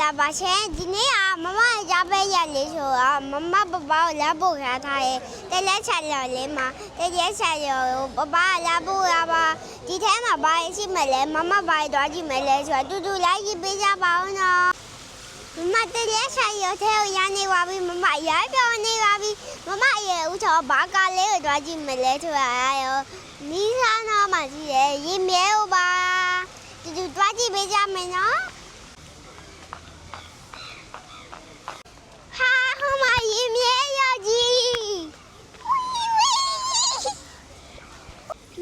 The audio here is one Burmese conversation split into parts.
လာပါရှင်ဒီနေ့ကမမရပဲရလေးဆိုတော့မမပပကိုလက်ဖို့ရထားရဲ့တလက်ချရလေးမှာတရက်ချရပပကလက်ဖို့ရပါဒီထဲမှာဘာရှိမလဲမမဘာတော့ကြည့်မလဲဆိုတော့တူတူလိုက်ကြည့်ပေးကြပါဦးနော်မမတရက်ချရထဲကိုရနေပါပြီမမရပြောင်းနေပါပြီမမရဲ့ဦးချောဘာကလေးကိုတော့ကြည့်မလဲဆိုတာရောနီးစားတော့မှရှိတယ်ရင်မြဲဦးပါတူတူတွားကြည့်ပေးကြမယ်နော် ဟာဟိုမှာရင်မြဲရကြီး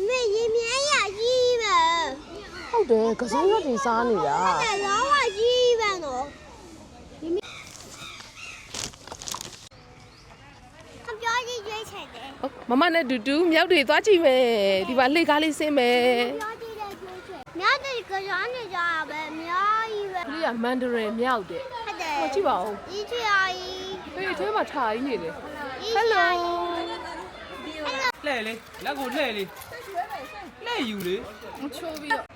မေ ရင်မြဲရကြီးပဲဟုတ်တယ်ကစိုးရွက်တွေစားနေတာအဲ့လောကကြီးပဲနော်အပြောကြီးကျွေးချင်တယ်ဟုတ်မမနဲ့တူတူမြောက်တွေသွားကြည့်မယ်ဒီမှာလှေကားလေးဆင်းမယ်ပြောကြီးလည်းကျွေးချင်မြောက်တယ်ကြောနေကြတာပဲအများကြီးပဲဒီကမန်ဒရယ်မြောက်တဲ့ဟုတ်တယ်ဟိုကြည့်ပါဦးဒီချီအားကြီးဟေးအထဲမှာထားကြီးနေတယ်ဒီဟယ်လိုလှဲ့လေလက်ကိုလှဲ့လေ လှဲ့ယူလေမချိုးပြီးတော့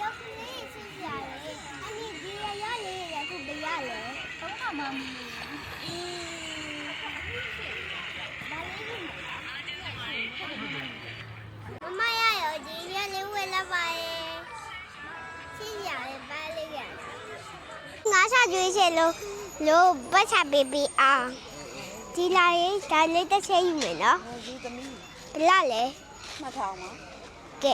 ရုပ်ကလေးစီးရတယ်အနည်းဒီရရလေးရခုပြရလေဘာမှမမီအင်းမမရရောဒီရလေးဝယ်လာပါရဲ့စီးရတယ်ပါလေးရငါစားကြွေးချေလို့လို့ပတ်ချပေးပေးအောင်ဒီလာရေးဒါလေးတစ်ချက်ယူမယ်နော်ဒီသမီး ဘယ်လဲမှတ်ထားအောင်ပါကဲ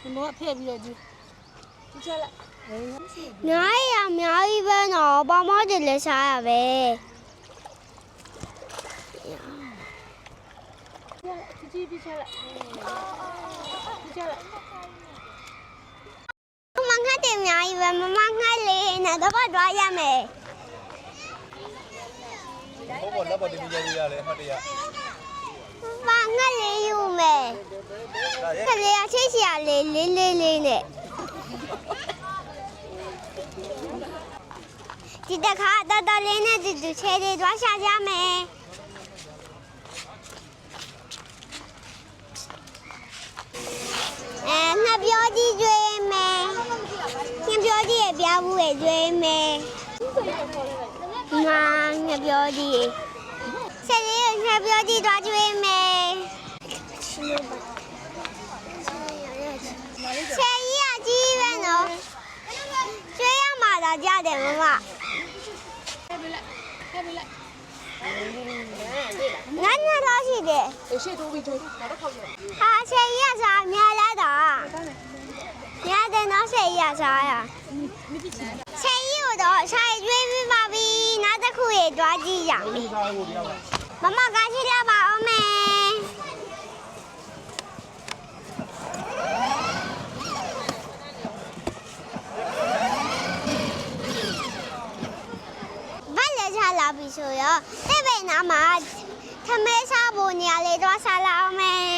ဒီမောဖျက်ပြီးတော့ဒီနိုင်ရအများကြီးပဲနော်ဘာမှတည်းလည်းစားရပဲကြည့်ပြီးချက်လိုက်ချက်လိုက်မငတ်တယ်အများကြီးပဲမမငတ်လေးနဲ့တော့တော့ရမယ် ဘောဘောလက်ပေါ်တင်ပြကြရလဲအမှတ်တရမငတ်လေးယူမယ်ဒါရဲ့ခလေးအချစ်စရာလေးလေးလေးလေးနဲ့ဒီတခါတော်တော်လေးနဲ့တူတူချဲလေးသွားရှာကြမယ်အဲငါပြောကြည့်ကျွေးမယ်ငါပြောကြည့်ရပြဘူးရဲ့ကျွေးမယ် မာငါပြောကြည့်ဆက်လေးငါပြောကြည့်သွားကျွေးမယ်ဆယ်ကြီးအကြီးပဲနော်ကျွေးရမှာတော့ကြတယ်မမငါညတော့ရှိတယ်အရှိတိုးပြီးတိုးနောက်တော့ခောက်ရဟာဆယ်ကြီးကစားများလာတာများတယ်နော်ဆယ်ကြီးကစားရ နောက်တစ်ခုရေတွားကြည့်ရမယ်မမကားရှိလာပါအောင်မယ်ဘာလဲချလာပြီဆိုရောတဲ့ပဲနာမှာထမဲစားဖို့နေရာလေးတော့စားလာအောင်မယ်